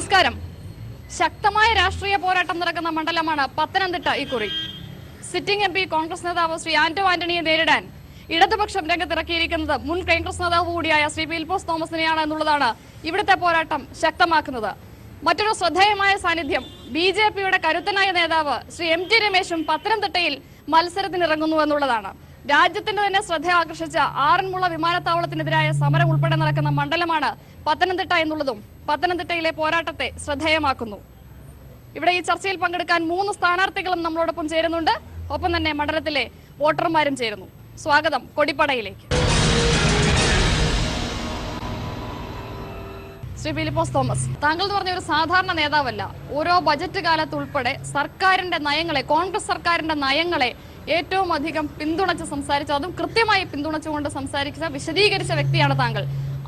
നമസ്കാരം. ശക്തമായ രാഷ്ട്രീയ പോരാട്ടം നടക്കുന്ന മണ്ഡലമാണ് പത്തനംതിട്ട ഇക്കുറി സിറ്റിംഗ് എം പി കോൺഗ്രസ് നേതാവ് ശ്രീ ആന്റോ ആന്റണിയെ നേരിടാൻ ഇടതുപക്ഷം രംഗത്തിറക്കിയിരിക്കുന്നത് മുൻ കോൺഗ്രസ് നേതാവ് കൂടിയായ ശ്രീ പീൽപോസ് തോമസിനെയാണ് എന്നുള്ളതാണ് ഇവിടുത്തെ പോരാട്ടം ശക്തമാക്കുന്നത്. മറ്റൊരു ശ്രദ്ധേയമായ സാന്നിധ്യം ബി ജെ പിയുടെ കരുത്തനായ നേതാവ് ശ്രീ എം ടി രമേശും പത്തനംതിട്ടയിൽ മത്സരത്തിനിറങ്ങുന്നു എന്നുള്ളതാണ്. രാജ്യത്തിന്റെ തന്നെ ശ്രദ്ധ ആകർഷിച്ച ആറന്മുള വിമാനത്താവളത്തിനെതിരായ സമരം ഉൾപ്പെടെ നടക്കുന്ന മണ്ഡലമാണ് പത്തനംതിട്ട എന്നുള്ളതും പത്തനംതിട്ടയിലെ പോരാട്ടത്തെ ശ്രദ്ധേയമാക്കുന്നു. ഇവിടെ ഈ ചർച്ചയിൽ പങ്കെടുക്കാൻ മൂന്ന് സ്ഥാനാർത്ഥികളും നമ്മളോടൊപ്പം ചേരുന്നുണ്ട്. ഒപ്പം തന്നെ മണ്ഡലത്തിലെ വോട്ടർമാരും ചേരുന്നു. സ്വാഗതം കൊടിപ്പടയിലേക്ക്. ശ്രീ ഫിലിപ്പോസ് തോമസ് താങ്കൾ എന്ന് പറഞ്ഞ ഒരു സാധാരണ നേതാവല്ല. ഓരോ ബജറ്റ് കാലത്ത് ഉൾപ്പെടെ സർക്കാരിന്റെ നയങ്ങളെ കോൺഗ്രസ് സർക്കാരിന്റെ നയങ്ങളെ ഏറ്റവും അധികം പിന്തുണച്ച് സംസാരിച്ച. അതും കൃത്യമായി പിന്തുണച്ചുകൊണ്ട് സംസാരിച്ച വിശദീകരിച്ച വ്യക്തിയാണ് താങ്കൾ.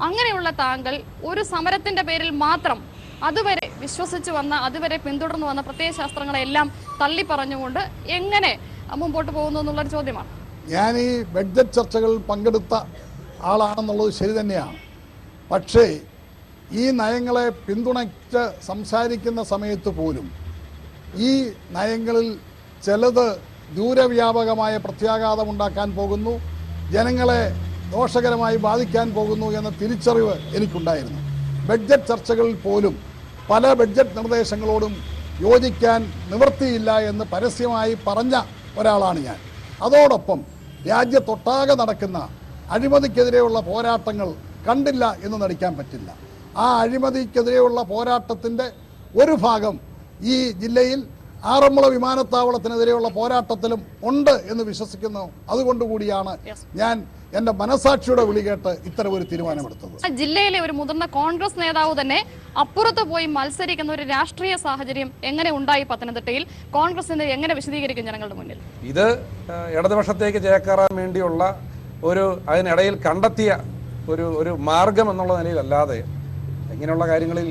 അങ്ങനെയുള്ള താങ്കൾ ഒരു സമരത്തിന്റെ പേരിൽ മാത്രം അതുവരെ വിശ്വസിച്ചു വന്ന അതുവരെ പിന്തുടർന്നു വന്ന പ്രത്യയശാസ്ത്രങ്ങളെല്ലാം തള്ളി പറഞ്ഞുകൊണ്ട് എങ്ങനെ മുമ്പോട്ട് പോകുന്നു എന്നുള്ളൊരു ചോദ്യമാണ്. ഞാൻ ഈ ബഡ്ജറ്റ് ചർച്ചകളിൽ പങ്കെടുത്ത ആളാണെന്നുള്ളത് ശരി തന്നെയാണ്. പക്ഷേ ഈ നയങ്ങളെ പിന്തുണച്ച് സംസാരിക്കുന്ന സമയത്ത് പോലും ഈ നയങ്ങളിൽ ചിലത് ദൂരവ്യാപകമായ പ്രത്യാഘാതം ഉണ്ടാക്കാൻ പോകുന്നു. ജനങ്ങളെ ദോഷകരമായി ബാധിക്കാൻ പോകുന്നു എന്ന തിരിച്ചറിവ് എനിക്കുണ്ടായിരുന്നു. ബഡ്ജറ്റ് ചർച്ചകളിൽ പോലും പല ബഡ്ജറ്റ് നിർദ്ദേശങ്ങളോടും യോജിക്കാൻ നിവൃത്തിയില്ല എന്ന് പരസ്യമായി പറഞ്ഞ ഒരാളാണ് ഞാൻ. അതോടൊപ്പം രാജ്യത്തൊട്ടാകെ നടക്കുന്ന അഴിമതിക്കെതിരെയുള്ള പോരാട്ടങ്ങൾ കണ്ടില്ല എന്ന് നടിക്കാൻ പറ്റില്ല. ആ അഴിമതിക്കെതിരെയുള്ള പോരാട്ടത്തിന്റെ ഒരു ഭാഗം ഈ ജില്ലയിൽ ആറന്മുള വിമാനത്താവളത്തിനെതിരെയുള്ള പോരാട്ടത്തിലും ഉണ്ട് എന്ന് വിശ്വസിക്കുന്നു. അതുകൊണ്ടുകൂടിയാണ് ഞാൻ എന്റെ മനസാക്ഷിയുടെ വിളി കേട്ട് ഇത്തരം ഒരു തീരുമാനമെടുത്തത്. ജില്ലയിലെ ഒരു മുതിർന്ന കോൺഗ്രസ് നേതാവ് തന്നെ അപ്പുറത്ത് പോയി മത്സരിക്കുന്ന ഒരു രാഷ്ട്രീയ സാഹചര്യം എങ്ങനെ ഉണ്ടായി പത്തനംതിട്ടയിൽ? കോൺഗ്രസ് എങ്ങനെ വിശദീകരിക്കും ജനങ്ങളുടെ മുന്നിൽ? ഇത് ഇടതുപക്ഷത്തേക്ക് ചേക്കേറാൻ വേണ്ടിയുള്ള ഒരു അതിനിടയിൽ കണ്ടെത്തിയ ഒരു ഒരു മാർഗം എന്നുള്ള നിലയിലല്ലാതെ ഇങ്ങനെയുള്ള കാര്യങ്ങളിൽ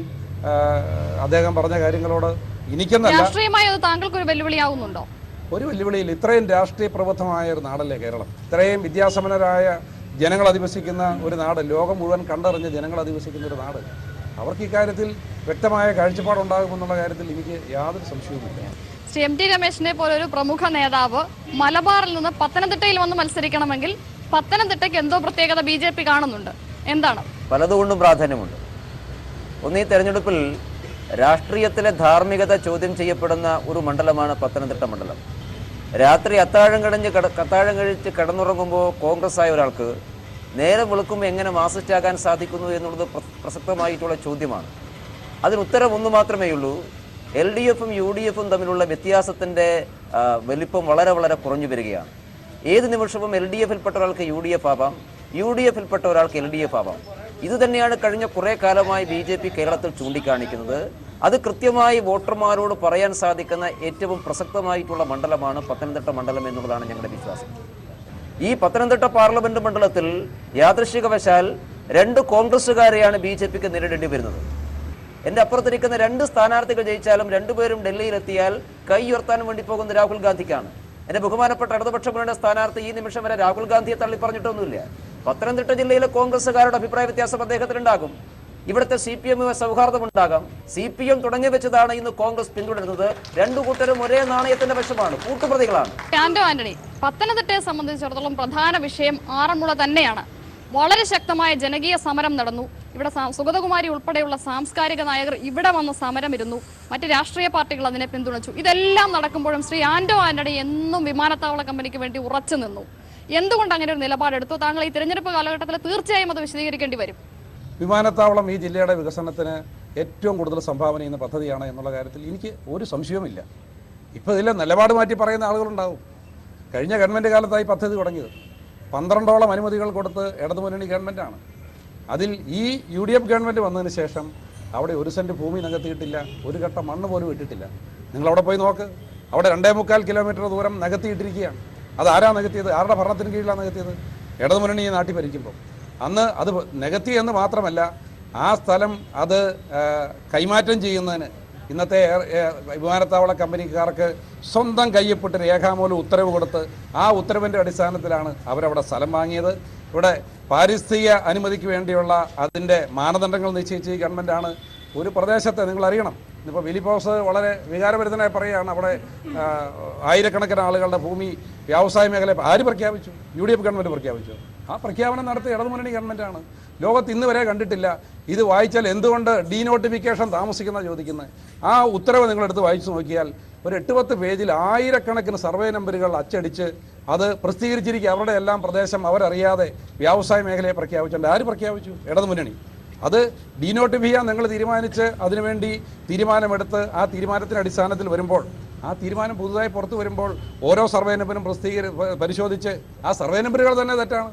അദ്ദേഹം പറഞ്ഞ കാര്യങ്ങളോട് എനിക്കെന്നല്ല രാഷ്ട്രീയമായി അത് താങ്കൾക്ക് ഒരു വെല്ലുവിളിയാവുന്നുണ്ടോ? ഒരു വെല്ലുവിളിയിൽ ഇത്രയും രാഷ്ട്രീയ പ്രബുദ്ധമായ ഒരു നാടല്ലേ കേരളം? ഇത്രയും വിദ്യാസമ്പന്നരായ ജനങ്ങൾ അധിവസിക്കുന്ന ഒരു നാട് ലോകം മുഴുവൻ കണ്ടറിഞ്ഞ ജനങ്ങൾ അധിവസിക്കുന്ന ഒരു നാട്. അവർക്ക് ഇക്കാര്യത്തിൽ വ്യക്തമായ കാഴ്ചപ്പാടുണ്ടാകുമെന്നുള്ള കാര്യത്തിൽ എനിക്ക് യാതൊരു സംശയവുമില്ല. ശ്രീ എം ടി രമേശിനെ പോലെ ഒരു പ്രമുഖ നേതാവ് മലബാറിൽ നിന്ന് പത്തനംതിട്ടയിൽ വന്ന് മത്സരിക്കണമെങ്കിൽ പത്തനംതിട്ടയ്ക്ക് എന്തോ പ്രത്യേകത ബി ജെ പി കാണുന്നുണ്ട്. എന്താണ്? പലതുകൊണ്ടും പ്രാധാന്യമുണ്ട്. ഒന്ന് ഈ തെരഞ്ഞെടുപ്പിൽ രാഷ്ട്രീയത്തിലെ ധാർമ്മികത ചോദ്യം ചെയ്യപ്പെടുന്ന ഒരു മണ്ഡലമാണ് പത്തനംതിട്ട മണ്ഡലം. രാത്രി അത്താഴം കടഞ്ഞ് കട അത്താഴം കഴിച്ച് കിടന്നുറങ്ങുമ്പോൾ കോൺഗ്രസ് ആയ ഒരാൾക്ക് നേരം വെളുക്കുമ്പോൾ എങ്ങനെ മാസിസ്റ്റാകാൻ സാധിക്കുന്നു എന്നുള്ളത് പ്രസക്തമായിട്ടുള്ള ചോദ്യമാണ്. അതിന് ഉത്തരം ഒന്ന് മാത്രമേ ഉള്ളൂ. എൽ ഡി എഫും യു ഡി എഫും തമ്മിലുള്ള വ്യത്യാസത്തിന്റെ വലിപ്പം വളരെ വളരെ കുറഞ്ഞു വരികയാണ്. ഏത് നിമിഷവും എൽ ഡി എഫിൽപ്പെട്ട ഒരാൾക്ക് യു ഡി എഫ് ആവാം യു ഡി എഫിൽപ്പെട്ട ഒരാൾക്ക് എൽ ഡി എഫ് ആവാം. ഇത് തന്നെയാണ് കഴിഞ്ഞ കുറേ കാലമായി ബി ജെ പി കേരളത്തിൽ ചൂണ്ടിക്കാണിക്കുന്നത്. അത് കൃത്യമായി വോട്ടർമാരോട് പറയാൻ സാധിക്കുന്ന ഏറ്റവും പ്രസക്തമായിട്ടുള്ള മണ്ഡലമാണ് പത്തനംതിട്ട മണ്ഡലം എന്നുള്ളതാണ് ഞങ്ങളുടെ വിശ്വാസം. ഈ പത്തനംതിട്ട പാർലമെന്റ് മണ്ഡലത്തിൽ യാദൃശികവശാൽ രണ്ട് കോൺഗ്രസ്സുകാരെയാണ് ബി ജെ പിക്ക് നേരിടേണ്ടി വരുന്നത്. എന്റെ അപ്പുറത്തിരിക്കുന്ന രണ്ട് സ്ഥാനാർത്ഥികൾ ജയിച്ചാലും രണ്ടുപേരും ഡൽഹിയിലെത്തിയാൽ കൈ ഉയർത്താൻ വേണ്ടി പോകുന്ന രാഹുൽ ഗാന്ധിക്കാണ്. എന്റെ ബഹുമാനപ്പെട്ട ഇടതുപക്ഷ സ്ഥാനാർത്ഥി ഈ നിമിഷം വരെ രാഹുൽ ഗാന്ധിയെ തള്ളി പറഞ്ഞിട്ടൊന്നുമില്ല പത്തനംതിട്ട ജില്ലയിലെ കോൺഗ്രസ്സുകാരുടെ അഭിപ്രായ വ്യത്യാസം അദ്ദേഹത്തിനുണ്ടാകും ഇവിടുത്തെ സി പി എമ്മുമായി സൗഹാർദ്ദമുണ്ടാകാം സി പി എം തുടങ്ങി വെച്ചതാണ് ഇന്ന് കോൺഗ്രസ് പിന്തുടരുന്നത്. രണ്ടു കൂട്ടരും ഒരേ നാണയത്തിന്റെ വശമാണ് കൂട്ടുപ്രതികളാണ്. ആന്റോ ആന്റണി പത്തനംതിട്ടയെ സംബന്ധിച്ചിടത്തോളം പ്രധാന വിഷയം ആറന്മുള തന്നെയാണ്. വളരെ ശക്തമായ ജനകീയ സമരം നടന്നു. ഇവിടെ സുഗതകുമാരി ഉൾപ്പെടെയുള്ള സാംസ്കാരിക നായകർ ഇവിടെ വന്ന് സമരം ഇരുന്നു മറ്റ് രാഷ്ട്രീയ പാർട്ടികൾ അതിനെ പിന്തുണച്ചു. ഇതെല്ലാം നടക്കുമ്പോഴും ശ്രീ ആന്റോ ആന്റണി എന്നും വിമാനത്താവള കമ്പനിക്ക് വേണ്ടി ഉറച്ചു നിന്നു. എന്തുകൊണ്ട് അങ്ങനെ ഒരു നിലപാടെടുത്തു? താങ്കൾ ഈ തിരഞ്ഞെടുപ്പ് കാലഘട്ടത്തിൽ തീർച്ചയായും അത് വിശദീകരിക്കേണ്ടി വരും. വിമാനത്താവളം ഈ ജില്ലയുടെ വികസനത്തിന് ഏറ്റവും കൂടുതൽ സംഭാവന ചെയ്യുന്ന പദ്ധതിയാണ് എന്നുള്ള കാര്യത്തിൽ എനിക്ക് ഒരു സംശയവുമില്ല. ഇപ്പോൾ ഇതിലെ നിലപാട് മാറ്റി പറയുന്ന ആളുകളുണ്ടാവും. കഴിഞ്ഞ ഗവൺമെന്റ് കാലത്തായി പദ്ധതി തുടങ്ങിയത്. പന്ത്രണ്ടോളം അനുമതികൾ കൊടുത്ത് ഇടതുമുന്നണി ഗവൺമെന്റാണ് അതിൽ ഈ യു ഡി എഫ് ഗവൺമെന്റ് വന്നതിന് ശേഷം അവിടെ ഒരു സെന്റ് ഭൂമി നികത്തിയിട്ടില്ല ഒരു ഘട്ടം മണ്ണ് പോലും ഇട്ടിട്ടില്ല. നിങ്ങളവിടെ പോയി നോക്ക്. അവിടെ രണ്ടേ മുക്കാൽ കിലോമീറ്റർ ദൂരം നികത്തിയിട്ടിരിക്കുകയാണ്. അത് ആരാ നികത്തിയത്? ആരുടെ ഭരണത്തിന് കീഴിലാണ് നികത്തിയത്? ഇടതുമുന്നണി ഈ നാട്ടിൽ ഭരിക്കുമ്പോൾ അന്ന് അത് നികത്തി എന്ന് മാത്രമല്ല ആ സ്ഥലം അത് കൈമാറ്റം ചെയ്യുന്നതിന് ഇന്നത്തെ വിമാനത്താവള കമ്പനിക്കാർക്ക് സ്വന്തം കയ്യപ്പെട്ട് രേഖാമൂലം ഉത്തരവ് കൊടുത്ത് ആ ഉത്തരവിന്റെ അടിസ്ഥാനത്തിലാണ് അവരവിടെ സ്ഥലം വാങ്ങിയത്. ഇവിടെ പാരിസ്ഥിതിക അനുമതിക്ക് വേണ്ടിയുള്ള അതിന്റെ മാനദണ്ഡങ്ങൾ നിശ്ചയിച്ച് ഈ ഗവൺമെന്റാണ് ഒരു പ്രദേശത്തെ നിങ്ങൾ അറിയണം ഇപ്പോൾ പോസ് വളരെ വികാരഭരിതനായി പറയുകയാണ് അവിടെ ആയിരക്കണക്കിന് ആളുകളുടെ ഭൂമി വ്യവസായ മേഖല ആര് പ്രഖ്യാപിച്ചു? യു ഡി എഫ് ഗവൺമെന്റ് പ്രഖ്യാപിച്ചു. ആ പ്രഖ്യാപനം നടത്തിയ ഇടതുമുന്നണി ഗവൺമെന്റാണ് ലോകത്ത് ഇന്ന് വരെ കണ്ടിട്ടില്ല. ഇത് വായിച്ചാൽ എന്തുകൊണ്ട് ഡീനോട്ടിഫിക്കേഷൻ താമസിക്കുന്ന ചോദിക്കുന്നത്? ആ ഉത്തരവ് നിങ്ങളെടുത്ത് വായിച്ചു നോക്കിയാൽ ഒരു എട്ട് പത്ത് പേജിൽ ആയിരക്കണക്കിന് സർവേ നമ്പറുകൾ അച്ചടിച്ച് അത് പ്രസിദ്ധീകരിച്ചിരിക്കുക. അവരുടെ എല്ലാം പ്രദേശം അവരറിയാതെ വ്യവസായ മേഖലയെ പ്രഖ്യാപിച്ചിട്ടുണ്ട് ആര് പ്രഖ്യാപിച്ചു? ഇടതുമുന്നണി. അത് ഡീനോട്ടിഫ് ചെയ്യാൻ നിങ്ങൾ തീരുമാനിച്ച് അതിനുവേണ്ടി തീരുമാനമെടുത്ത് ആ തീരുമാനത്തിന്റെ അടിസ്ഥാനത്തിൽ വരുമ്പോൾ ആ തീരുമാനം പുതുതായി പുറത്തു വരുമ്പോൾ ഓരോ സർവേ നമ്പരും പ്രസിദ്ധീകരി പരിശോധിച്ച് ആ സർവേ നമ്പറുകൾ തന്നെ തെറ്റാണ്.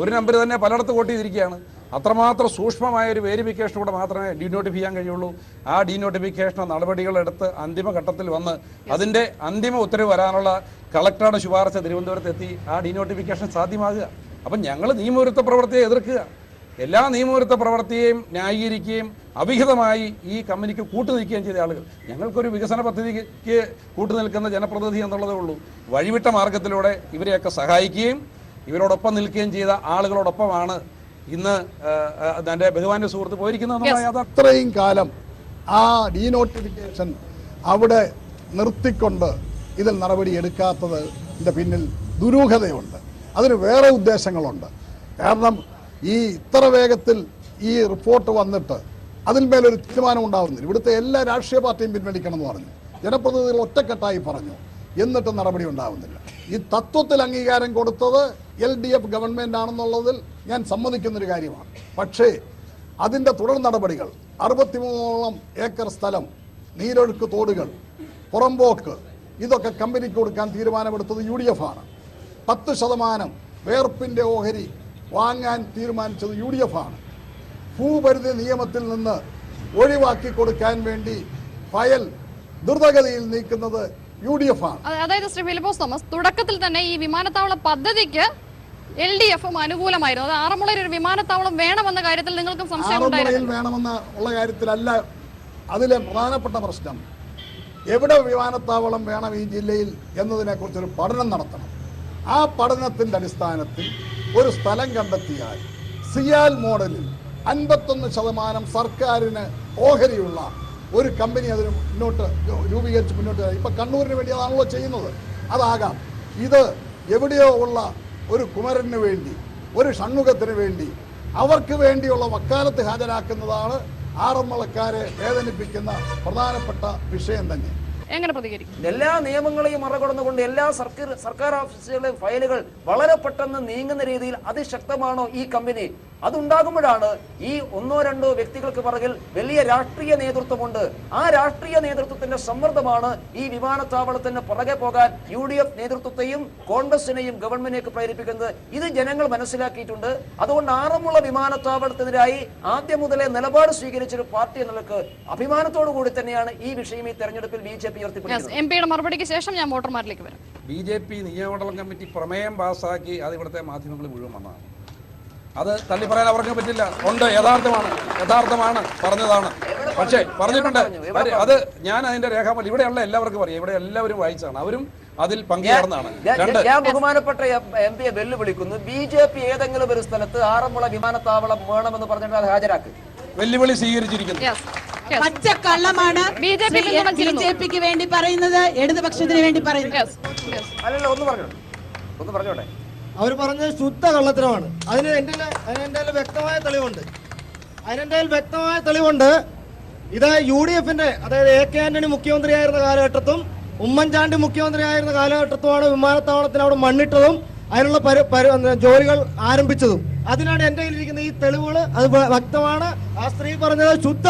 ഒരു നമ്പർ തന്നെ പലയിടത്ത് വോട്ട് ചെയ്തിരിക്കുകയാണ്. അത്രമാത്രം സൂക്ഷ്മമായ ഒരു വേരിഫിക്കേഷനൂടെ മാത്രമേ ഡീനോട്ടിഫൈ ചെയ്യാൻ കഴിയുള്ളൂ. ആ ഡീനോട്ടിഫിക്കേഷൻ നടപടികളെടുത്ത് അന്തിമഘട്ടത്തിൽ വന്ന് അതിന്റെ അന്തിമ ഉത്തരവ് വരാനുള്ള കളക്ടറുടെ ശുപാർശ തിരുവനന്തപുരത്ത് എത്തി ആ ഡീനോട്ടിഫിക്കേഷൻ സാധ്യമാകുക. അപ്പം ഞങ്ങൾ നിയമവിരുദ്ധ പ്രവൃത്തിയെ എതിർക്കുക. എല്ലാ നിയമവിരുദ്ധ പ്രവർത്തിയെയും ന്യായീകരിക്കുകയും അവിഹിതമായി ഈ കമ്പനിക്ക് കൂട്ടുനിൽക്കുകയും ചെയ്ത ആളുകൾ. ഞങ്ങൾക്കൊരു വികസന പദ്ധതിക്ക് കൂട്ടുനിൽക്കുന്ന ജനപ്രതിനിധി എന്നുള്ളതേ ഉള്ളൂ. വഴിവിട്ട മാർഗത്തിലൂടെ ഇവരെയൊക്കെ സഹായിക്കുകയും ഇവരോടൊപ്പം നിൽക്കുകയും ചെയ്ത ആളുകളോടൊപ്പമാണ് ഇന്ന് എന്റെ ബഹുമാന്റെ സുഹൃത്ത് പോയിരിക്കുന്നത് അത്രയും കാലം ആ ഡീനോട്ടിഫിക്കേഷൻ അവിടെ നിർത്തിക്കൊണ്ട് ഇതിൽ നടപടി എടുക്കാത്തത് പിന്നിൽ ദുരൂഹതയുണ്ട്. അതിന് വേറെ ഉദ്ദേശങ്ങളുണ്ട്. കാരണം ഈ ഇത്ര വേഗത്തിൽ ഈ റിപ്പോർട്ട് വന്നിട്ട് അതിന്മേലൊരു തീരുമാനം ഉണ്ടാവുന്നില്ല. ഇവിടുത്തെ എല്ലാ രാഷ്ട്രീയ പാർട്ടിയും പിൻവലിക്കണം എന്ന് പറഞ്ഞു. ജനപ്രതിനിധികൾ ഒറ്റക്കെട്ടായി പറഞ്ഞു. എന്നിട്ട് നടപടി ഉണ്ടാവുന്നില്ല. ഈ തത്വത്തിൽ അംഗീകാരം കൊടുത്തത് എൽ ഡി എഫ് ഗവൺമെന്റ് ആണെന്നുള്ളതിൽ ഞാൻ സമ്മതിക്കുന്നൊരു കാര്യമാണ്. പക്ഷേ അതിന്റെ തുടർ നടപടികൾ അറുപത്തിമൂന്നോളം ഏക്കർ സ്ഥലം നീരൊഴുക്ക് തോടുകൾ പുറമ്പോക്ക് ഇതൊക്കെ കമ്പനിക്ക് കൊടുക്കാൻ തീരുമാനമെടുത്തത് യു ഡി എഫ് ആണ്. പത്ത് ശതമാനം വേർപ്പിന്റെ ഓഹരി വാങ്ങാൻ തീരുമാനിച്ചത് യു ഡി എഫ് ആണ് ഭൂപരിധി നിയമത്തിൽ നിന്ന് ഒഴിവാക്കി കൊടുക്കാൻ വേണ്ടി ഫയൽ ദ്രുതഗതിയിൽ നീക്കുന്നത് യു ഡി എഫ് ആണ് അതായത് ശ്രീ ഫിലിപ്പോസ് തോമസ് തുടക്കത്തിൽ തന്നെ ഈ വിമാനത്താവള പദ്ധതിക്ക് എൽ ഡി എഫും അനുകൂലമായിരുന്നു. അത് ആറന്മുളയിൽ ഒരു വിമാനത്താവളം വേണമെന്ന കാര്യത്തിൽ നിങ്ങൾക്കും സംശയം വേണമെന്ന ഉള്ള കാര്യത്തിലല്ല അതിലെ പ്രധാനപ്പെട്ട പ്രശ്നം. എവിടെ വിമാനത്താവളം വേണം ഈ ജില്ലയിൽ എന്നതിനെക്കുറിച്ചൊരു പഠനം നടത്തണം. ആ പഠനത്തിന്റെ അടിസ്ഥാനത്തിൽ ഒരു സ്ഥലം കണ്ടെത്തിയാൽ സിയാൽ മോഡലിൽ അൻപത്തൊന്ന് ശതമാനം സർക്കാരിന് ഓഹരിയുള്ള ഒരു കമ്പനി അതിന് മുന്നോട്ട് രൂപീകരിച്ച് മുന്നോട്ട് ഇപ്പം കണ്ണൂരിന് വേണ്ടി അതാണല്ലോ ചെയ്യുന്നത്. അതാകാം. ഇത് എവിടെയോ ഉള്ള ഒരു കുമരന് വേണ്ടി ഒരു ഷൺമുഖത്തിന് വേണ്ടി അവർക്ക് വേണ്ടിയുള്ള വക്കാലത്ത് ഹാജരാക്കുന്നതാണ് ആറന്മുളക്കാരെ വേദനിപ്പിക്കുന്ന പ്രധാനപ്പെട്ട വിഷയം തന്നെ. എങ്ങനെ പ്രതികരിക്കും? എല്ലാ നിയമങ്ങളെയും മറികടന്നുകൊണ്ട് എല്ലാ സർക്കാർ സർക്കാർ ഓഫീസുകളിലെ ഫയലുകൾ വളരെ പെട്ടെന്ന് നീങ്ങുന്ന രീതിയിൽ അതിശക്തമാണോ ഈ കമ്പനി അതുണ്ടാകുമ്പോഴാണ് ഈ ഒന്നോ രണ്ടോ വ്യക്തികൾക്ക് പിറകിൽ വലിയ രാഷ്ട്രീയ നേതൃത്വമുണ്ട്. ആ രാഷ്ട്രീയ നേതൃത്വത്തിന്റെ സമ്മർദ്ദമാണ് ഈ വിമാനത്താവളത്തിന് പുറകെ പോകാൻ യു ഡി എഫ് നേതൃത്വത്തെയും കോൺഗ്രസിനെയും ഗവൺമെന്റിനെയൊക്കെ പ്രേരിപ്പിക്കുന്നത്. ഇത് ജനങ്ങൾ മനസ്സിലാക്കിയിട്ടുണ്ട്. അതുകൊണ്ട് ആറന്മുള വിമാനത്താവളത്തിനെതിരായി ആദ്യം മുതലേ നിലപാട് സ്വീകരിച്ചൊരു പാർട്ടി എന്നുള്ളത് അഭിമാനത്തോടു കൂടി തന്നെയാണ് ഈ വിഷയം ഈ തെരഞ്ഞെടുപ്പിൽ ബി ജെ പി ഉയർത്തിപ്പിടിക്കുന്നത്. എം പിയുടെ മറുപടിക്ക് ശേഷം ഞാൻ വോട്ടർമാരിലേക്ക് വരാം. ബി ജെ പി നിയമമണ്ഡലം കമ്മിറ്റി പ്രമേയം പാസാക്കി അത് ഇവിടുത്തെ മാധ്യമങ്ങൾ മുഴുവൻ വന്നതാണ്. അത് തള്ളി പറയാൻ അവർക്ക് പറ്റില്ല. ഉണ്ട് യഥാർത്ഥമാണ് യഥാർത്ഥമാണ് പറഞ്ഞതാണ്. പക്ഷേ പറഞ്ഞിട്ടുണ്ട്. അത് ഞാൻ അതിന്റെ രേഖാമൂലം ഇവിടെയുള്ള എല്ലാവർക്കും അറിയാം. ഇവിടെ എല്ലാവരും വായിച്ചാണ് അവരും അതിൽ പങ്കുചേർന്നാണ് ഞാൻ- ബഹുമാനപ്പെട്ട എം പിയെ വെല്ലുവിളിക്കുന്നു. ബി ജെ പി ഏതെങ്കിലും ഒരു സ്ഥലത്ത് ആറന്മുള വിമാനത്താവളം വേണമെന്ന് പറഞ്ഞിട്ട് അത് ഹാജരാക്ക്. വെല്ലുവിളി സ്വീകരിച്ചിരിക്കുന്നു. യെസ് കള്ളമാണ് ബി. ജെ പിക്ക് വേണ്ടി പറയുന്നത് ഇടതുപക്ഷത്തിന് വേണ്ടി പറയുന്നത്. അല്ലല്ല ഒന്ന് പറഞ്ഞോട്ടെ. ഒന്ന് പറഞ്ഞോട്ടെ. അവർ പറഞ്ഞത് ശുദ്ധ കള്ളത്തരമാണ്. അതിന് എന്റെ അതിന് എന്റെ വ്യക്തമായ തെളിവുണ്ട്. അതിന് എന്റെ വ്യക്തമായ തെളിവുണ്ട്. ഇത് യു ഡി എഫിന്റെ അതായത് എ കെ ആന്റണി മുഖ്യമന്ത്രിയായിരുന്ന കാലഘട്ടത്തും ഉമ്മൻചാണ്ടി മുഖ്യമന്ത്രിയായിരുന്ന കാലഘട്ടത്തുമാണ് വിമാനത്താവളത്തിന് അവിടെ മണ്ണിട്ടതും. അതിനുള്ള പരി പരു ജോലികൾ ആരംഭിച്ചതും. അതിനാണ് എന്റെ കയ്യിലിരിക്കുന്ന ഈ തെളിവുകൾ അത് വ്യക്തമാണ്. ആ സ്ത്രീ പറഞ്ഞത് ശുദ്ധ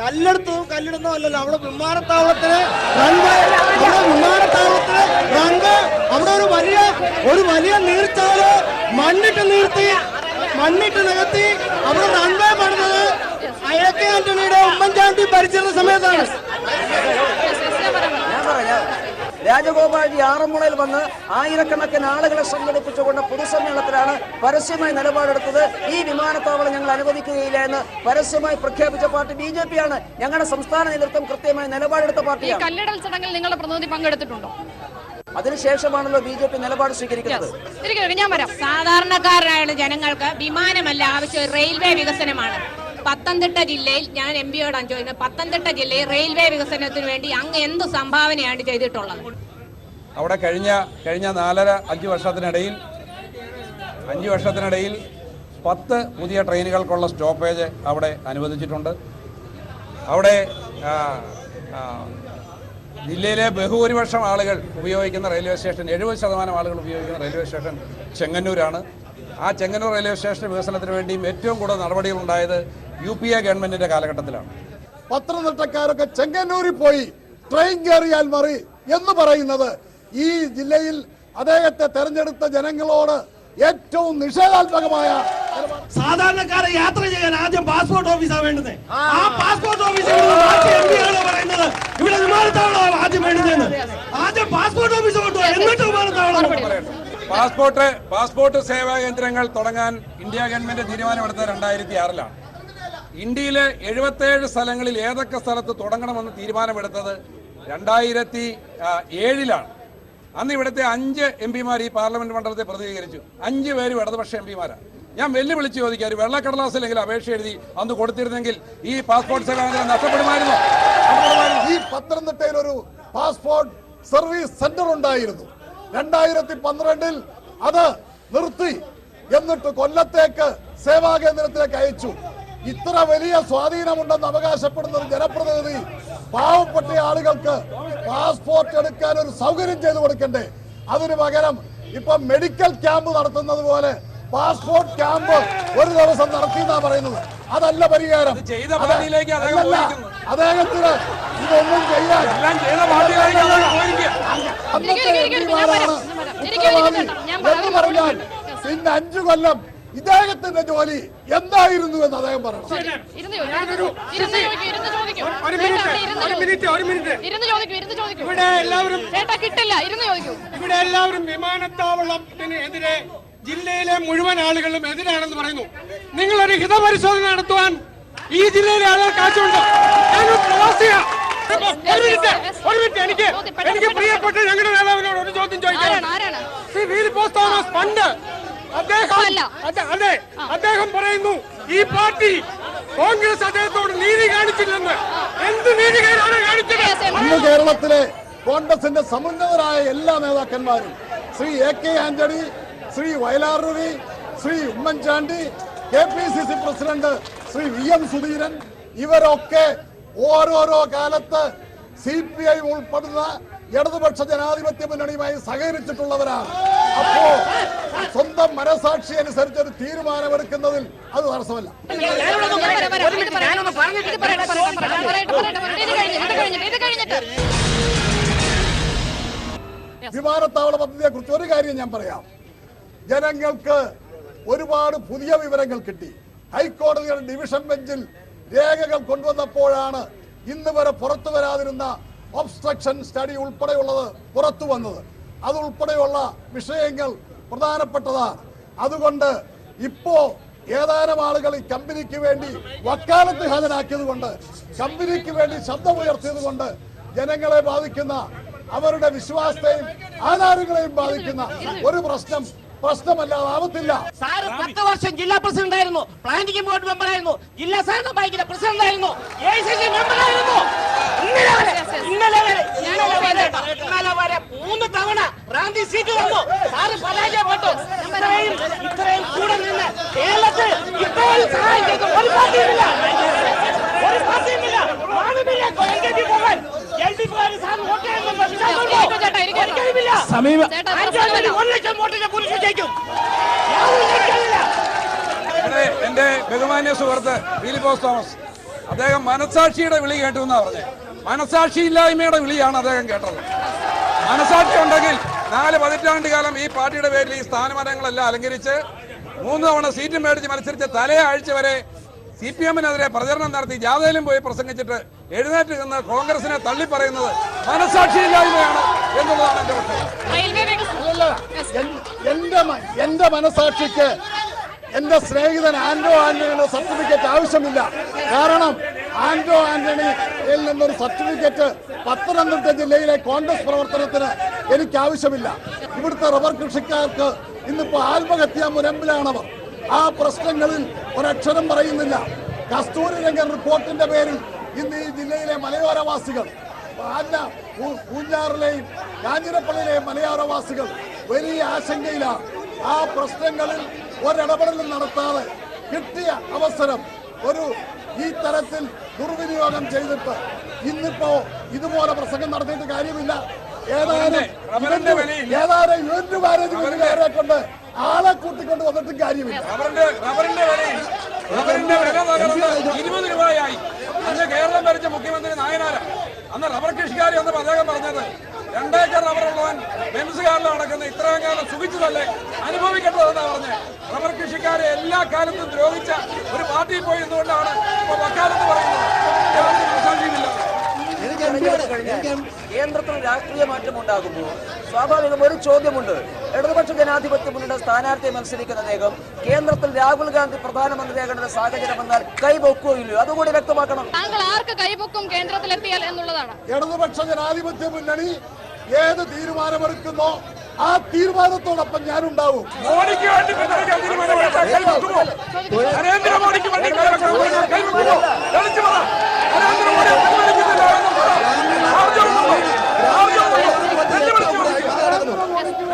കല്ലെടുത്തതും കല്ലിടുന്നതും അല്ലല്ലോ. അവിടെ വിമാനത്താവളത്തിന് വിമാനത്താവളത്തിന് റങ്ക് അവിടെ ഒരു വലിയ ഒരു വലിയ നീർച്ചാൽ മണ്ണിട്ട് നീർത്തി മണ്ണിട്ട് നികത്തി അവിടെ റൺവേ പണിതത് അയക്കെ ആന്റണിയുടെ ഉമ്മൻചാണ്ടി ഭരിച്ചിരുന്ന സമയത്താണ്. ഞാൻ പറയാം. രാജഗോപാൽജി ആറന്മുളയിൽ വന്ന് ആയിരക്കണക്കിന് ആളുകളെ സംഘടിപ്പിച്ചുകൊണ്ട് പൊതുസമ്മേളനത്തിലാണ് പരസ്യമായി നിലപാടെടുത്തത്. ഈ വിമാനത്താവളം ഞങ്ങൾ അനുവദിക്കുകയില്ല എന്ന് പരസ്യമായി പ്രഖ്യാപിച്ച പാർട്ടി ബി ജെ പി ആണ് ഞങ്ങളുടെ സംസ്ഥാന നേതൃത്വം കൃത്യമായി നിലപാടെടുത്ത ഈ പാർട്ടിയാണ് കല്ലിടൽ ചടങ്ങിൽ നിങ്ങളുടെ പ്രതിനിധി പങ്കെടുത്തിട്ടുണ്ടോ? അതിനുശേഷമാണല്ലോ ബി ജെ പി നിലപാട് സ്വീകരിക്കുന്നത്. ഞാൻ വരാം. സാധാരണക്കാരായ ജനങ്ങൾക്ക് വിമാനമല്ല ആവശ്യം റെയിൽവേ വികസനമാണ്. പത്തനംതിട്ട ജില്ലയിൽ ഞാൻ എം പിയോടാണ് ചോദിക്കുന്നത്. പത്തനംതിട്ട ജില്ലയിൽ റെയിൽവേ വികസനത്തിന് വേണ്ടി അങ്ങ് എന്ത് സംഭാവനയാണ് ചെയ്തിട്ടുള്ളത്? അവിടെ കഴിഞ്ഞ കഴിഞ്ഞ നാലര അഞ്ച് വർഷത്തിനിടയിൽ അഞ്ച് വർഷത്തിനിടയിൽ പത്ത് പുതിയ ട്രെയിനുകൾക്കുള്ള സ്റ്റോപ്പേജ് അവിടെ അനുവദിച്ചിട്ടുണ്ട്. അവിടെ ജില്ലയിലെ ബഹുഭൂരിപക്ഷം ആളുകൾ ഉപയോഗിക്കുന്ന റെയിൽവേ സ്റ്റേഷൻ എഴുപത് ശതമാനം ആളുകൾ ഉപയോഗിക്കുന്ന റെയിൽവേ സ്റ്റേഷൻ ചെങ്ങന്നൂരാണ്. ആ ചെങ്ങന്നൂർ റെയിൽവേ സ്റ്റേഷൻ വികസനത്തിന് വേണ്ടിയും ഏറ്റവും കൂടുതൽ നടപടികൾ ഉണ്ടായത് യു പി എ ഗവൺമെന്റിന്റെ കാലഘട്ടത്തിലാണ്. പത്തനംതിട്ടക്കാരൊക്കെ ചെങ്ങന്നൂരിൽ പോയി ട്രെയിൻ കയറിയാൽ മറി എന്ന് പറയുന്നത് ഈ ജില്ലയിൽ അദ്ദേഹത്തെ തെരഞ്ഞെടുത്ത ജനങ്ങളോട് ഏറ്റവും നിഷേധാത്മകമായ. സാധാരണക്കാരെ യാത്ര ചെയ്യാൻ ആദ്യം പാസ്പോർട്ട് ഓഫീസാണ് വേണ്ടത് ആ. പാസ്പോർട്ട് ഓഫീസിൽ പറയുന്നത് ഇവിടെ വിമാനത്താവളം ആദ്യം വേണ്ടത് ആദ്യം പാസ്പോർട്ട് ഓഫീസ് കൊണ്ടുപോയി എന്നിട്ട് വിമാനത്താവളം പാസ്പോർട്ട് പാസ്പോർട്ട് സേവാ കേന്ദ്രങ്ങൾ തുടങ്ങാൻ ഇന്ത്യ ഗവൺമെന്റ് തീരുമാനമെടുത്തത് രണ്ടായിരത്തി ആറിലാണ്. ഇന്ത്യയിലെ എഴുപത്തേഴ് സ്ഥലങ്ങളിൽ ഏതൊക്കെ സ്ഥലത്ത് തുടങ്ങണമെന്ന് തീരുമാനമെടുത്തത് രണ്ടായിരത്തി ഏഴിലാണ്. അന്ന് ഇവിടുത്തെ അഞ്ച് എം പിമാർ ഈ പാർലമെന്റ് മണ്ഡലത്തെ പ്രതിനിധീകരിച്ചു. അഞ്ച് പേരും ഇടതുപക്ഷ എം പിമാരാണ്. ഞാൻ വെല്ലുവിളിച്ച് ചോദിക്കാം ഒരു വെള്ളക്കടലാസിലെങ്കിലും അപേക്ഷ എഴുതി അന്ന് കൊടുത്തിരുന്നെങ്കിൽ ഈ പാസ്പോർട്ട് സേവനം നഷ്ടപ്പെടുമായിരുന്നു? നഷ്ടപ്പെടുമായിരുന്നോ. നഷ്ടപ്പെടുമായിരുന്നോ? ഈ പത്തനംതിട്ടയിൽ ഒരു പാസ്പോർട്ട് സർവീസ് സെന്റർ ഉണ്ടായിരുന്നു. രണ്ടായിരത്തി പന്ത്രണ്ടിൽ അത് നിർത്തി. എന്നിട്ട് കൊല്ലത്തേക്ക് സേവാ കേന്ദ്രത്തിലേക്ക് അയച്ചു. ഇത്ര വലിയ സ്വാധീനമുണ്ടെന്ന് അവകാശപ്പെടുന്ന ഒരു ജനപ്രതിനിധി പാവപ്പെട്ട ആളുകൾക്ക് പാസ്പോർട്ട് എടുക്കാൻ ഒരു സൗകര്യം ചെയ്തു കൊടുക്കണ്ടേ? അതിനു പകരം ഇപ്പൊ മെഡിക്കൽ ക്യാമ്പ് നടത്തുന്നത് പോലെ പാസ്പോർട്ട് ക്യാമ്പ് ഒരു ദിവസം നടത്തി എന്നാ പറയുന്നത്. അതല്ല പരിഹാരം. അദ്ദേഹത്തിന് ഇതൊന്നും ചെയ്യാൻ. അന്നത്തെ എം ഉത്തരവാദി പറയാം. എന്ന് പറഞ്ഞാൽ പിന്നെ അഞ്ചു കൊല്ലം ഇദ്ദേഹത്തിന്റെ ജോലി എന്തായിരുന്നു എന്ന് അദ്ദേഹം പറയണം. ഇരുന്ന് ചോദിക്കൂ. ഇരുന്ന് ചോദിക്കൂ ഇരുന്ന് ചോദിക്കൂ. ഒരു മിനിറ്റ്, ഒരു മിനിറ്റ്, ഒരു മിനിറ്റ്. ഇരുന്ന് ചോദിക്കൂ ഇരുന്ന് ചോദിക്കൂ. ഇവിടെ എല്ലാവരും കിട്ടില്ല. ഇരുന്ന് ചോദിക്കൂ. ഇവിടെ എല്ലാവരും വിമാനത്താവളത്തിന് എതിരെ ജില്ലയിലെ മുഴുവൻ ആളുകളും എതിരാണെന്ന് പറയുന്നു. നിങ്ങളൊരു ഹിതപരിശോധന നടത്തുവാൻ ഈ ജില്ലയിലെ ആളുകൾ ആവശ്യമുണ്ട് പ്രവാസിയാ. ഒരു മിനിറ്റ് ഒരു മിനിറ്റ്. എനിക്ക് എനിക്ക് പ്രിയപ്പെട്ട ഞങ്ങളുടെ നേതാവിനോട് ഒരു ചോദ്യം ചോദിക്കാം. പണ്ട്. അതെ- അതെ. അദ്ദേഹം പറയുന്നു ഈ പാർട്ടി കോൺഗ്രസ് അദ്ദേഹത്തോട് നീതി കാണിച്ചില്ലെന്ന്. എന്ത് നീതികേടാണ് കാണിച്ചത്? ഇന്ന് കേരളത്തിലെ കോൺഗ്രസിന്റെ സമുന്നതരായ എല്ലാ നേതാക്കന്മാരും Shri A K Antony Shri Vayalar Ravi Shri Oommen Chandy K P C C president Shri V M Sudheeran ഇവരൊക്കെ ഓരോരോ കാലത്ത് സി പി ഐ ഉൾപ്പെടുന്ന ഇടതുപക്ഷ ജനാധിപത്യ മുന്നണിയുമായി സഹകരിച്ചിട്ടുള്ളവരാണ്. അപ്പോ മനസാക്ഷി അനുസരിച്ച് ഒരു തീരുമാനമെടുക്കുന്നതിൽ അത് തടസ്സമല്ല. വിമാനത്താവള പദ്ധതിയെ കുറിച്ച് ഒരു കാര്യം ഞാൻ പറയാം. ജനങ്ങൾക്ക് ഒരുപാട് പുതിയ വിവരങ്ങൾ കിട്ടി. ഹൈക്കോടതിയുടെ ഡിവിഷൻ ബെഞ്ചിൽ രേഖകൾ കൊണ്ടുവന്നപ്പോഴാണ് ഇന്ന് വരെ പുറത്തു വരാതിരുന്ന ഒബ്സ്ട്രക്ഷൻ സ്റ്റഡി ഉൾപ്പെടെയുള്ളത് പുറത്തു വന്നത്. അതുൾപ്പെടെയുള്ള വിഷയങ്ങൾ പ്രധാനപ്പെട്ടതാണ്. അതുകൊണ്ട് ഇപ്പോ ഏതാനും ആളുകൾ ഈ കമ്പനിക്ക് വേണ്ടി വക്കാലത്ത് ഹാജരാക്കിയത് കൊണ്ട് കമ്പനിക്ക് വേണ്ടി ശബ്ദമുയർത്തിയത് കൊണ്ട് ജനങ്ങളെ ബാധിക്കുന്ന അവരുടെ വിശ്വാസത്തെയും ആധാരങ്ങളെയും ബാധിക്കുന്ന ഒരു പ്രശ്നം പ്രശ്നമല്ലാതാവത്തില്ല സാറ് പത്ത് വർഷം ജില്ലാ പ്രസിഡന്റ് ആയിരുന്നു പ്ലാനിംഗ് ബോർഡ് മെമ്പർ ആയിരുന്നു ജില്ലാ സഹകരണ ബാങ്കിന്റെ പ്രസിഡന്റ് ആയിരുന്നു എ മെമ്പർ ആയിരുന്നു. ഇന്നലെ വരെ ഇന്നലെ വരെ ഇന്നലെ വരെ ഇന്നലെ വരെ മൂന്ന് തവണ റാന്തി സീറ്റ് വന്നു. സാറ് പരാജയപ്പെട്ടു. ഇത്രയും ഇത്രയും കൂടെ നിന്ന് കേരളത്തിൽ ഇത്രയും സഹായിക്കുന്ന ഒരു പാർട്ടിയുമില്ല. ഒരു പാർട്ടിയുമില്ല. മാനവില്ല എൽ ഡി പി പോകാൻ. L D P sir vote ചെയ്യുന്നുണ്ടോ വിശ്വാസമുണ്ടോ? ഇരിക്കൂ ചേട്ടാ, ഇരിക്കൂ. ഒരിക്കലുമില്ല. ചേട്ടാ, അഞ്ചാം തീയതി ഒരു ലക്ഷം വോട്ടിന്റെ പുരുഷ ജയിക്കും യാതൊരു സംശയവുമില്ല. ഇവിടെ എന്റെ ബഹുമാന്യ സുഹൃത്ത് ഫിലിപ്പോസ് തോമസ്. അദ്ദേഹം മനസാക്ഷിയുടെ വിളി കേട്ടു എന്നാ പറഞ്ഞത് മനസാക്ഷിയില്ലായ്മയുടെ വിളിയാണ് അദ്ദേഹം കേട്ടത്. മനസാക്ഷി ഉണ്ടെങ്കിൽ നാല് പതിറ്റാണ്ട് കാലം ഈ പാർട്ടിയുടെ പേരിൽ ഈ സ്ഥാനമാനങ്ങളെല്ലാം അലങ്കരിച്ച് മൂന്ന് തവണ സീറ്റ് മേടിച്ച് മത്സരിച്ച് തലേ ആഴ്ച വരെ സി പി എമ്മിനെതിരെ പ്രചരണം നടത്തി ജാഥയിലും പോയി പ്രസംഗിച്ചിട്ട് എഴുന്നേറ്റ് നിന്ന് കോൺഗ്രസിനെ തള്ളി പറയുന്നത് മനസാക്ഷിയില്ലായ്മയാണ് എന്നുള്ളതാണ് എന്റെ പക്ഷം മനസാക്ഷിക്ക് സ്നേഹിതൻ ആന്റോ ആന്റണിയുടെ സർട്ടിഫിക്കറ്റ് ആവശ്യമില്ല. കാരണം ആന്റോ ആന്റണിയിൽ നിന്നൊരു സർട്ടിഫിക്കറ്റ് പത്തനംതിട്ട ജില്ലയിലെ കോൺഗ്രസ് പ്രവർത്തനത്തിന് എനിക്ക് ആവശ്യമില്ല ഇവിടുത്തെ റബ്ബർ കൃഷിക്കാർക്ക് ഇന്നിപ്പോ ആത്മഹത്യാ മുനമ്പിലാണവർ. ആ പ്രശ്നങ്ങളിൽ ഒരക്ഷരം പറയുന്നില്ല. കസ്തൂരി രംഗൻ റിപ്പോർട്ടിന്റെ പേരിൽ ഇന്ന് ഈ ജില്ലയിലെ മലയോരവാസികൾ അല്ല പൂഞ്ഞാറിലെയും കാഞ്ഞിരപ്പള്ളിയിലെയും മലയോരവാസികൾ വലിയ ആശങ്കയിലാണ്. ആ പ്രശ്നങ്ങളിൽ ഒരിടപെടലും നടത്താതെ കിട്ടിയ അവസരം ഒരു ഈ തരത്തിൽ ദുർവിനിയോഗം ചെയ്തിട്ട് ഇന്നിപ്പോ ഇതുപോലെ പ്രസംഗം നടത്തിയിട്ട് കാര്യമില്ല. ഏതാനും. ഏതായാലും യൂണിറ്റ് മാനേജ്മെന്റുകാരെ കൊണ്ട് ആളെ കൂട്ടിക്കൊണ്ട് വന്നിട്ടും കാര്യമില്ല. ഇരുപത് രൂപയായി. അന്ന് കേരളം ഭരിച്ച മുഖ്യമന്ത്രി നായനാര. അന്ന് റബ്ബർ കൃഷിക്കാരി വന്നപ്പോൾ അദ്ദേഹം പറഞ്ഞത് രണ്ടേക്കർ റബ്ബറുള്ളവൻ ബെൻസ് കാറിൽ നടക്കുന്ന ഇത്രയും കാലം സുഖിച്ചതല്ലേ? അനുഭവിക്കേണ്ടതെന്നാ പറഞ്ഞത് റബ്ബർ കൃഷിക്കാരെ എല്ലാ കാലത്തും ദ്രോഹിച്ച ഒരു പാർട്ടിയിൽ പോയി എന്നുകൊണ്ടാണ് ഇപ്പൊ വക്കാലത്ത് പറയുന്നത്. കേന്ദ്രത്തിൽ രാഷ്ട്രീയ മാറ്റം ഉണ്ടാകുമ്പോൾ സ്വാഭാവികം ഒരു ചോദ്യമുണ്ട്. ഇടതുപക്ഷ ജനാധിപത്യ മുന്നണിയുടെ സ്ഥാനാർത്ഥിയെ മത്സരിക്കുന്ന അദ്ദേഹം കേന്ദ്രത്തിൽ രാഹുൽ ഗാന്ധി പ്രധാനമന്ത്രിയാകേണ്ട സാഹചര്യം വന്നാൽ കൈവെക്കുകയോ ഇല്ലയോ? അതുകൂടി വ്യക്തമാക്കണം. താങ്കൾ ആർക്ക് കൈപൊക്കും കേന്ദ്രത്തിലെത്തിയാൽ എന്നുള്ളതാണ്. ഇടതുപക്ഷ ജനാധിപത്യ മുന്നണി ഏത് തീരുമാനമെടുക്കുന്നോ ആ തീരുമാനത്തോടൊപ്പം മോഡിക്ക് വേണ്ടി തീരുമാനമെടുത്താൽ കൈവെക്കുമോ നരേന്ദ്രമോദിക്ക് വേണ്ടി നരേന്ദ്രമോദി പിന്തുണയ്ക്കുന്നില്ല എന്ന് പറ ആർജവമുണ്ടോ? ആർജവമുണ്ടോ? വെല്ലുവിളിച്ചു കൊടുക്കുക. നരേന്ദ്രമോദിക്ക് വേണ്ടി നിങ്ങളുടെ കൈ Yes, yes, please, please. നിങ്ങളുടെ കൈ രണ്ടും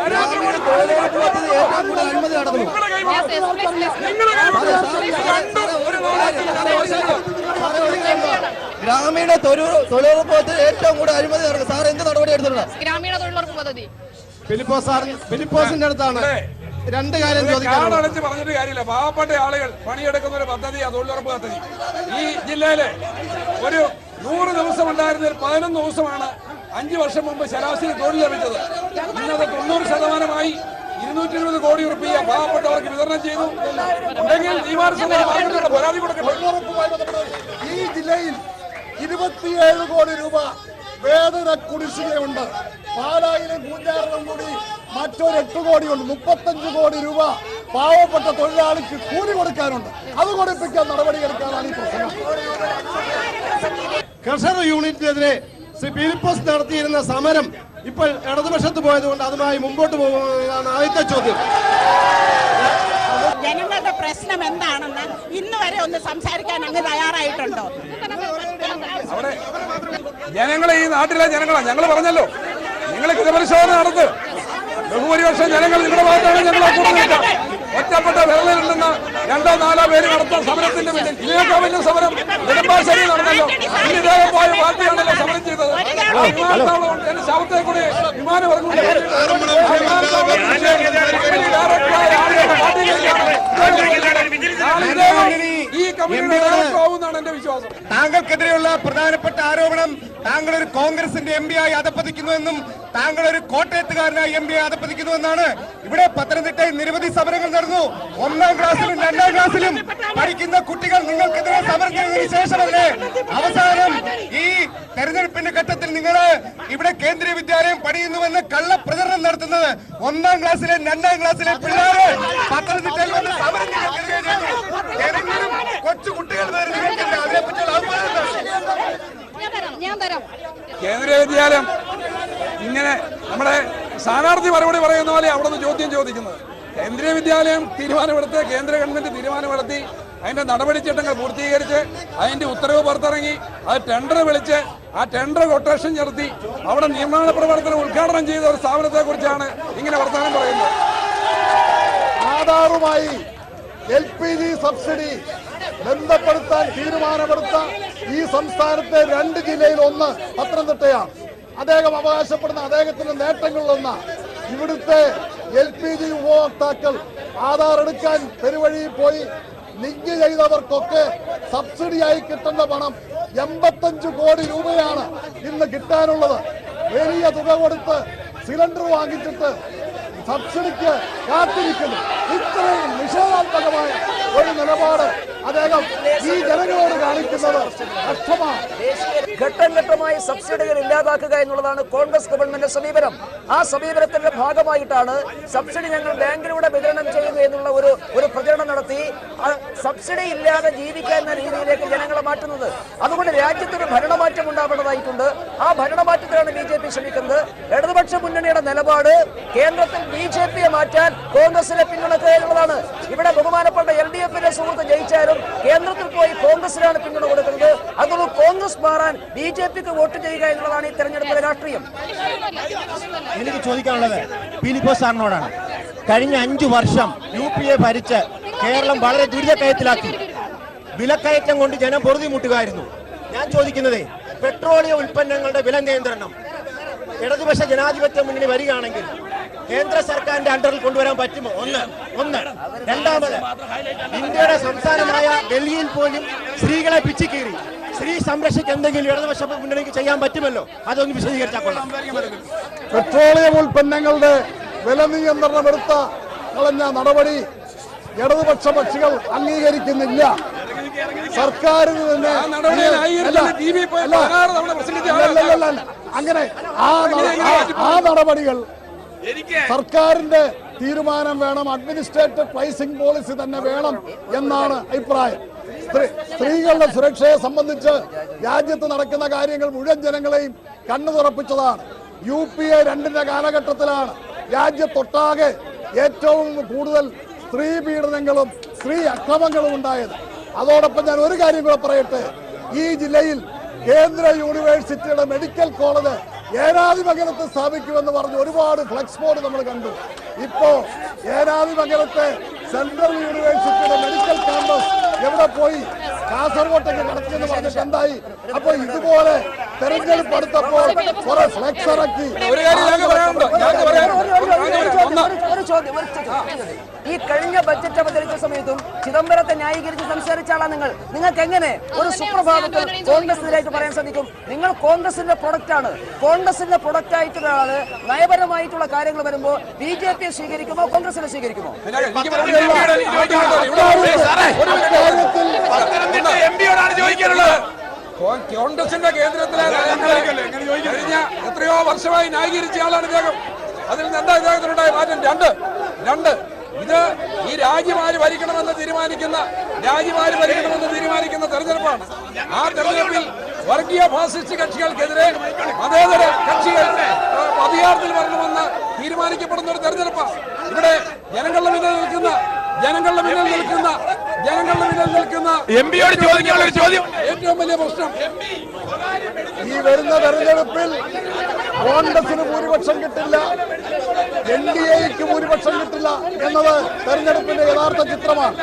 ഗ്രാമീണ തൊഴിലുറപ്പ് പദ്ധതി ഏറ്റവും കൂടുതൽ അഴിമതി നടക്കും സാർ എന്ത് നടപടി എടുത്തിട്ടുണ്ട്? ഗ്രാമീണ തൊഴിലുറപ്പ് പദ്ധതി. ഫിലിപ്പോസ് സാർ ഫിലിപ്പോസിന്റെ അടുത്താണ് രണ്ട് കാര്യം കാടടച്ച് പറഞ്ഞിട്ട് കാര്യമില്ല. പാവപ്പെട്ട ആളുകൾ പണിയെടുക്കുന്ന ഒരു പദ്ധതിയാ തൊഴിലുറപ്പ് പദ്ധതി. ഈ ജില്ലയിലെ ഒരു നൂറ് ദിവസം ഉണ്ടായിരുന്നതിൽ പതിനൊന്ന് ദിവസമാണ് അഞ്ചു വർഷം മുമ്പ് ശരാശരി തൊഴിൽ ലഭിച്ചത്. ഇന്നത് തൊണ്ണൂറ് ശതമാനമായി ഇരുന്നൂറ്റി ഇരുപത് കോടി റുപ്യ പാവപ്പെട്ടവർക്ക് വിതരണം ചെയ്തു. ഉണ്ടെങ്കിൽ പരാതി കൊടുക്കട്ടെ. ഈ ജില്ലയിൽ ഇരുപത്തിയേഴ് കോടി രൂപ വേതന കുടിശ്ശികയുണ്ട്. പാലായിലും കൂഞ്ചാറിലും കൂടി മറ്റൊരു എട്ട് കോടിയുണ്ട്. മുപ്പത്തഞ്ച് കോടി രൂപ പാവപ്പെട്ട തൊഴിലാളിക്ക് കൂലി കൊടുക്കാനുണ്ട്. അത് കൊടുപ്പിക്കാൻ നടപടിയെടുക്കാനാണ് ഈ പ്രശ്നം. കർഷക യൂണിറ്റിനെതിരെ ശ്രീ ഫിലിപ്പോസ് നടത്തിയിരുന്ന സമരം ഇപ്പോൾ ഇടതുപക്ഷത്ത് പോയതുകൊണ്ട് അതുമായി മുമ്പോട്ട് പോകുന്നതാണ് ആദ്യത്തെ ചോദ്യം. ജനങ്ങളുടെ പ്രശ്നം എന്താണെന്ന് ഇന്ന് വരെ ഒന്ന് സംസാരിക്കാൻ അങ്ങ് തയ്യാറായിട്ടുണ്ടോ? ജനങ്ങളെ ഈ നാട്ടിലെ ജനങ്ങളാണ് ഞങ്ങൾ പറഞ്ഞല്ലോ. നിങ്ങൾ ഹിതപരിശോധന നടത്ത്. ബഹുഭൂരിപക്ഷം ജനങ്ങൾ നിങ്ങളുടെ ഭാഗത്താണ് ഞങ്ങൾ ഒറ്റപ്പെട്ട വിരലിലുണ്ടെന്ന് രണ്ടോ നാലോ പേര് നടത്തുന്ന സമരത്തിന്റെ പിന്നിൽ ഇതിനേക്കാൾ വലിയ സമരം നെടുമ്പാശ്ശേരി നടന്നല്ലോ. ഇന്ന് ഇദ്ദേഹം പോയ പാർട്ടിയാണല്ലോ സമരം ചെയ്തത്. വിമാനത്താവളം എന്റെ ശവത്തെ കൂടി വിമാനം ഇറങ്ങുന്നു ആ വിമാനത്താവളം കമ്പനി ഡയറക്ടറായ ആളുകളുടെ പാർട്ടിയിലേക്കാണ് നാളെ ഇദ്ദേഹം ഈ കമ്മ്യൂണിറ്റി എന്റെ വിശ്വാസം. താങ്കൾക്കെതിരെയുള്ള പ്രധാനപ്പെട്ട ആരോപണം താങ്കൾ ഒരു കോൺഗ്രസിന്റെ എം പി ആയി അധപ്പതിക്കുന്നുവെന്നും താങ്കൾ ഒരു കോട്ടയത്തുകാരനായി എം പി അധപ്പതിക്കുന്നു അധപ്പതിക്കുന്നുവെന്നാണ് ഇവിടെ പത്തനംതിട്ടയിൽ നിരവധി സമരങ്ങൾ നടന്നു. ഒന്നാം ക്ലാസ്സിലും രണ്ടാം ക്ലാസ്സിലും പഠിക്കുന്ന കുട്ടികൾ നിങ്ങൾക്കെതിരെ സമരം ചെയ്തതിനു ശേഷമല്ലേ അവസാനം ഈ തെരഞ്ഞെടുപ്പിന്റെ ഘട്ടത്തിൽ നിങ്ങൾ ഇവിടെ കേന്ദ്രീയ വിദ്യാലയം പഠിക്കുന്നുവെന്ന് കള്ള പ്രചരണം നടത്തുന്നത് ഒന്നാം ക്ലാസ്സിലെ രണ്ടാം ക്ലാസ്സിലെ പിള്ളേര് പത്തനംതിട്ടയിൽ വന്ന് സമരം ഏതെങ്കിലും കൊച്ചു കുട്ടികൾ അതിനെപ്പറ്റിയുള്ള അഭിപ്രായം ഞാൻ തരാം ഞാൻ തരാം കേന്ദ്രീയ വിദ്യാലയം ഇങ്ങനെ നമ്മുടെ സ്ഥാനാർത്ഥി മറുപടി പറയുന്ന പോലെ അവിടെ നിന്ന് ചോദ്യം ചോദിക്കുന്നത്. കേന്ദ്രീയ വിദ്യാലയം തീരുമാനമെടുത്ത് കേന്ദ്ര ഗവൺമെന്റ് തീരുമാനമെടുത്തി അതിന്റെ നടപടിച്ചട്ടങ്ങൾ പൂർത്തീകരിച്ച് അതിന്റെ ഉത്തരവ് പുറത്തിറങ്ങി അത് ടെൻഡർ വിളിച്ച് ആ ടെൻഡർ കൊട്ടേഷൻ നടത്തി അവിടെ നിർമ്മാണ പ്രവർത്തനം ഉദ്ഘാടനം ചെയ്ത ഒരു സ്ഥാപനത്തെ കുറിച്ചാണ് ഇങ്ങനെ വർത്തമാനം പറയുന്നത്. ആധാറുമായി എൽ പി ജി സബ്സിഡി ബന്ധപ്പെടുത്താൻ തീരുമാനമെടുത്ത ഈ സംസ്ഥാനത്തെ രണ്ട് ജില്ലയിൽ ഒന്ന് പത്തനംതിട്ടയാണ്. അദ്ദേഹം അവകാശപ്പെടുന്ന അദ്ദേഹത്തിന്റെ നേട്ടങ്ങളിലൊന്ന ഇവിടുത്തെ എൽ പി ജി ഉപഭോക്താക്കൾ ആധാർ എടുക്കാൻ പെരുവഴിയിൽ പോയി ലിങ്ക് ചെയ്തവർക്കൊക്കെ സബ്സിഡിയായി കിട്ടേണ്ട പണം എൺപത്തഞ്ച് കോടി രൂപയാണ് ഇന്ന് കിട്ടാനുള്ളത്. വലിയ തുക കൊടുത്ത് സിലിണ്ടർ വാങ്ങിച്ചിട്ട് സബ്സിഡിക്ക് കാത്തിരിക്കുന്നു. ഇത്രയും നിഷേധാത്മകമായ ഒരു നിലപാട് അദ്ദേഹം ഈ ജനങ്ങളോട് കാണിക്കുന്നത് അർത്ഥമാണ് ഘട്ടം ഘട്ടമായി സബ്സിഡികൾ ഇല്ലാതാക്കുക എന്നുള്ളതാണ് കോൺഗ്രസ് ഗവൺമെന്റ് സമീപനം. ആ സമീപനത്തിന്റെ ഭാഗമായിട്ടാണ് സബ്സിഡി ഞങ്ങൾ ബാങ്കിലൂടെ വിതരണം ചെയ്യുന്നു എന്നുള്ള ഒരു ഒരു പ്രചരണം നടത്തി. സബ്സിഡി ഇല്ലാതെ ജീവിക്കുക എന്ന രീതിയിലേക്ക് ജനങ്ങളെ മാറ്റുന്നത്. അതുകൊണ്ട് രാജ്യത്തൊരു ഭരണമാറ്റം ഉണ്ടാവേണ്ടതായിട്ടുണ്ട്. ആ ഭരണമാറ്റത്തിലാണ് ബി ജെ പി ശ്രമിക്കുന്നത്. ഇടതുപക്ഷ മുന്നണിയുടെ നിലപാട് കേന്ദ്രത്തിൽ ബി ജെ പിയെ മാറ്റാൻ കോൺഗ്രസിനെ പിന്തുണക്കുക എന്നുള്ളതാണ്. ഇവിടെ ബഹുമാനപ്പെട്ട എൽ ഡി എഫിന്റെ സുഹൃത്ത് ജയിച്ചാലും കേന്ദ്രത്തിൽ പോയി കോൺഗ്രസിനാണ് പിന്തുണ കൊടുക്കുന്നത്. അതുകൊണ്ട് കോൺഗ്രസ് മാറാൻ ബി ജെ പിക്ക് വോട്ട് ചെയ്യുക എന്നുള്ളതാണ് ഈ തെരഞ്ഞെടുപ്പിലെ രാഷ്ട്രീയം. എനിക്ക് ചോദിക്കാനുള്ളത് ഫിലിപ്പോ സാറിനോടാണ്. കഴിഞ്ഞ അഞ്ചു വർഷം യു പി എ ഭരിച്ച് കേരളം വളരെ ദുരിതക്കയത്തിലാക്കി. വിലക്കയറ്റം കൊണ്ട് ജനം പൊറുതി മുട്ടുകയായിരുന്നു. ഞാൻ ചോദിക്കുന്നത് പെട്രോളിയം ഉൽപ്പന്നങ്ങളുടെ വില നിയന്ത്രണം ഇടതുപക്ഷ ജനാധിപത്യ മുന്നണി വരികയാണെങ്കിൽ കേന്ദ്ര സർക്കാരിന്റെ അണ്ടറിൽ കൊണ്ടുവരാൻ പറ്റുമോ? ഒന്ന് ഒന്ന്. രണ്ടാമത് ഇന്ത്യയുടെ സംസ്ഥാനമായ ഡൽഹിയിൽ പോലും സ്ത്രീകളെ പിച്ചിക്കീറി സ്ത്രീ സംരക്ഷയ്ക്ക് എന്തെങ്കിലും ഇടതുപക്ഷ മുന്നണിക്ക് ചെയ്യാൻ പറ്റുമല്ലോ? അതൊന്ന് വിശദീകരിച്ചാൽ കൊള്ളാം. പെട്രോളിയം ഉൽപ്പന്നങ്ങളുടെ വില നിയന്ത്രണം എടുത്ത കളഞ്ഞ നടപടി ഇടതുപക്ഷ പക്ഷികൾ അംഗീകരിക്കുന്നില്ല. സർക്കാരിന് തന്നെ. അങ്ങനെ ആ- ആ നടപടികൾ സർക്കാരിന്റെ തീരുമാനം വേണം അഡ്മിനിസ്ട്രേറ്റീവ് പ്രൈസിംഗ് പോളിസി തന്നെ വേണം എന്നാണ് അഭിപ്രായം. സ്ത്രീകളുടെ സുരക്ഷയെ സംബന്ധിച്ച് രാജ്യത്ത് നടക്കുന്ന കാര്യങ്ങൾ മുഴുവൻ ജനങ്ങളെയും കണ്ണു തുറപ്പിച്ചതാണ്. യു പി എ രണ്ടിന്റെ കാലഘട്ടത്തിലാണ്. രാജ്യത്തൊട്ടാകെ ഏറ്റവും കൂടുതൽ സ്ത്രീ പീഡനങ്ങളും സ്ത്രീ അക്രമങ്ങളും ഉണ്ടായത്. അതോടൊപ്പം ഞാൻ ഒരു കാര്യം കൂടെ പറയട്ടെ. ഈ ജില്ലയിൽ കേന്ദ്ര യൂണിവേഴ്സിറ്റിയുടെ മെഡിക്കൽ കോളേജ് ഏനാദിമംഗലത്ത് സ്ഥാപിക്കുമെന്ന് പറഞ്ഞ് ഒരുപാട് ഫ്ലെക്സ് ബോർഡ് നമ്മൾ കണ്ടു. ഇപ്പോ ഏനാദിമംഗലത്തെ സെൻട്രൽ യൂണിവേഴ്സിറ്റിയുടെ മെഡിക്കൽ ക്യാമ്പസ് എവിടെ പോയി? കാസർഗോട്ടേക്ക് കടത്തിയെന്ന് പറഞ്ഞിട്ട് എന്തായി? അപ്പൊ ഇതുപോലെ തെരഞ്ഞെടുപ്പ് അടുത്തപ്പോൾ കുറെ ഫ്ലക്സ് ഇറക്കി ഒരു കാര്യം ഞങ്ങൾക്ക് പറയാനുണ്ട് ഞങ്ങൾക്ക് പറയാൻ ഒന്ന് ഒരു ചോദ്യം ഒരു ചോദ്യം. ഈ കഴിഞ്ഞ ബജറ്റ് അവതരിച്ച സമയത്തും ചിദംബരത്തെ ന്യായീകരിച്ച് സംസാരിച്ച ആളാ നിങ്ങൾ നിങ്ങൾക്ക് എങ്ങനെ ഒരു സുപ്രഭാതത്തിൽ കോൺഗ്രസിലേക്ക് പറയാൻ സാധിക്കും നിങ്ങൾ കോൺഗ്രസിന്റെ പ്രൊഡക്റ്റ് ആണ് കോൺഗ്രസിന്റെ പ്രൊഡക്റ്റ് ആയിട്ടുള്ള ആൾ നയപരമായിട്ടുള്ള കാര്യങ്ങൾ വരുമ്പോൾ ബി ജെ പി സ്വീകരിക്കുമോ കോൺഗ്രസിനെ സ്വീകരിക്കുമോ എനിക്ക് ചോദിക്കാനുള്ളത് കോൺഗ്രസിന്റെ കേന്ദ്രത്തിലെ എത്രയോ വർഷമായി ന്യായീകരിച്ച ആളാണ് ഇദ്ദേഹം അതിൽ നിന്ന് എന്താ ഇദ്ദേഹത്തിനുണ്ടായ മാറ്റം രണ്ട് രണ്ട്. ഇത് ഈ രാജ്യമാര് ഭരിക്കണമെന്ന് തീരുമാനിക്കുന്ന രാജ്യമാര് ഭരിക്കണമെന്ന് തീരുമാനിക്കുന്ന തെരഞ്ഞെടുപ്പാണ്. ആ തെരഞ്ഞെടുപ്പിൽ വർഗീയ ഫാസിസ്റ്റ് കക്ഷികൾക്കെതിരെ മതേതര കക്ഷികൾ അധികാരത്തിൽ വരണമെന്ന് തീരുമാനിക്കപ്പെടുന്ന ഒരു തെരഞ്ഞെടുപ്പാണ്. ഇവിടെ ജനങ്ങളുടെ മുന്നിൽ നിൽക്കുന്ന ജനങ്ങളുടെ മുന്നിൽ നിൽക്കുന്ന ജനങ്ങളുടെ മുന്നിൽ നിൽക്കുന്ന എം പിയോട് ചോദിക്കാനുള്ള ഒരു ചോദ്യം. ഏറ്റവും വലിയ പ്രശ്നം ഈ വരുന്ന തെരഞ്ഞെടുപ്പിൽ കോൺഗ്രസിന് ഭൂരിപക്ഷം കിട്ടില്ല എൻ ഡി എക്ക് ഭൂരിപക്ഷം കിട്ടില്ല എന്നത് തെരഞ്ഞെടുപ്പിന്റെ യഥാർത്ഥ ചിത്രമാണ്.